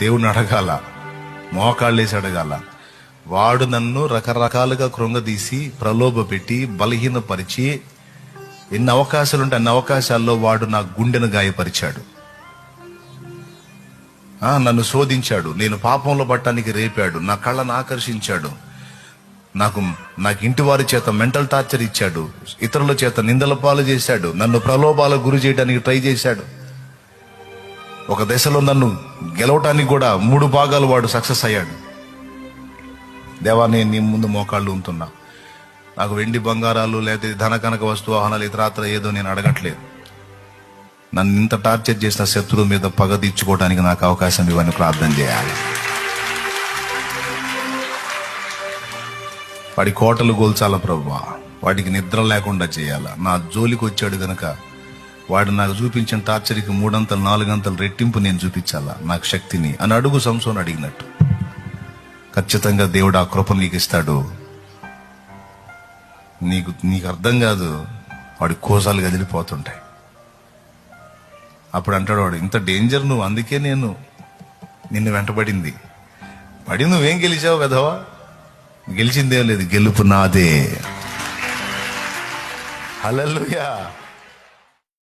దేవుని అడగాల మోకాళ్ళేసి అడగాల. వాడు నన్ను రకరకాలుగా కృంగదీసి ప్రలోభ పెట్టి బలహీనపరిచి ఎన్ని అవకాశాలుంటే అన్ని అవకాశాల్లో వాడు నా గుండెను గాయపరిచాడు. నన్ను శోధించాడు. నేను పాపంలో పట్టడానికి రేపాడు. నా కళ్ళను ఆకర్షించాడు. నాకు నాకు ఇంటి వారి చేత మెంటల్ టార్చర్ ఇచ్చాడు. ఇతరుల చేత నిందల పాలు చేశాడు. నన్ను ప్రలోభాలకు గురి చేయడానికి ట్రై చేశాడు. ఒక దశలో నన్ను గెలవటానికి కూడా మూడు భాగాలు వాడు సక్సెస్ అయ్యాడు. దేవా నేను నీ ముందు మోకాళ్ళు ఉంటున్నా. నాకు వెండి బంగారాలు లేదా ధన కనక వస్తు వాహనాలు ఇతరాత్ర ఏదో నేను అడగట్లేదు. నన్ను ఇంత టార్చర్ చేసిన శత్రువు మీద పగ తీర్చుకోవడానికి నాకు అవకాశం ఇవన్నీ ప్రార్థన చేయాలి. వాడి కోటలు గోల్చాల ప్రభా? వాడికి నిద్ర లేకుండా చేయాల? నా జోలికి వచ్చాడు గనక వాడు నాకు చూపించిన టార్చర్కి మూడంతలు నాలుగంతలు రెట్టింపు నేను చూపించాలా? నాకు శక్తిని. అని అడుగు సంసోన్ అడిగినట్టు. ఖచ్చితంగా దేవుడు ఆ కృప నీకు ఇస్తాడు. నీకు నీకు అర్థం కాదు. వాడి కోసాలు కదిలిపోతుంటాయి. అప్పుడు అంటాడు వాడు ఇంత డేంజర్ నువ్వు అందుకే నేను నిన్ను వెంటబడింది. పడి నువ్వేం గెలిచావు కదవా గెలిచిందేం లేదు గెలుపు నాదే. హల్లెలూయా.